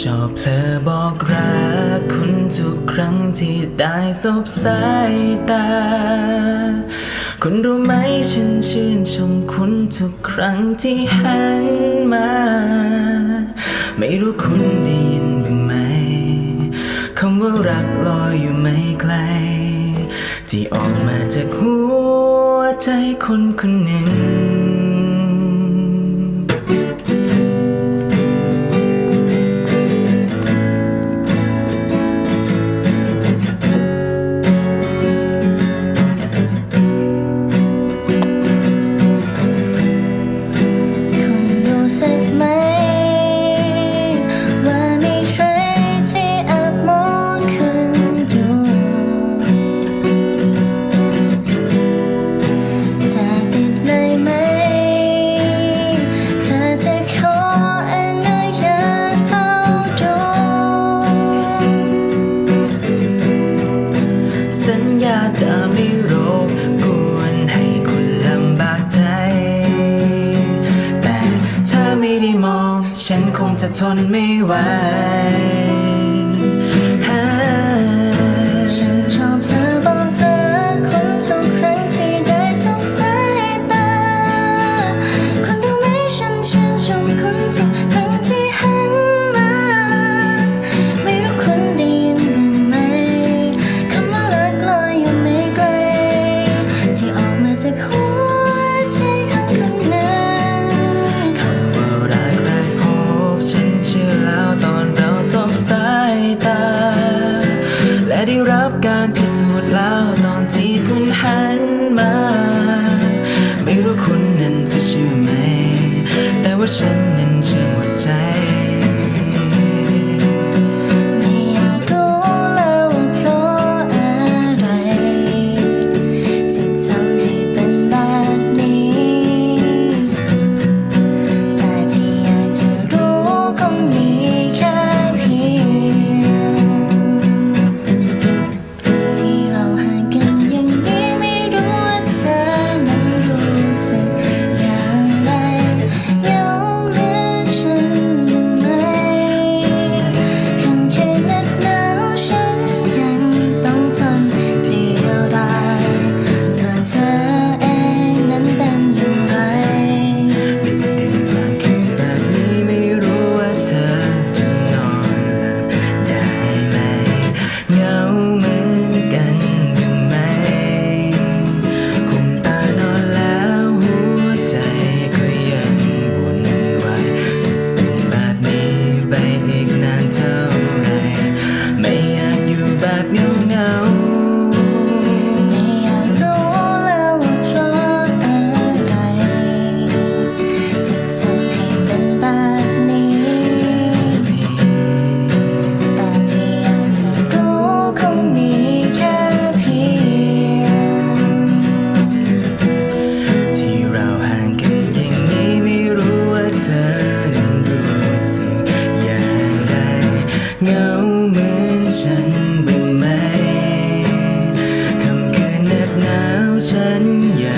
ชอบเพลอบอกรักคุณทุกครั้งที่ได้สบสายตา คุณรู้ไหมฉันชื่นชมคุณทุกครั้งที่หันมา ไม่รู้คุณได้ยินบ้างไหมคำว่ารักลอยอยู่ไม่ไกล ที่ออกมาจากหัวใจคนคนหนึ่ง จะไม่รบกวนให้คุณลำบากใจ แต่ถ้าไม่ได้มอง ฉันคงจะทนไม่ไหว คำว่ารักแรพบฉันเชื่อแล้วตอนเราสบสายตา และได้รับการพิสูจน์แล้วตอนที่คุณหันมา ไม่รู้คุณนั้นจะเชื่อไหม แต่ว่าฉันนั้นเชื่อหมดใจ 深夜。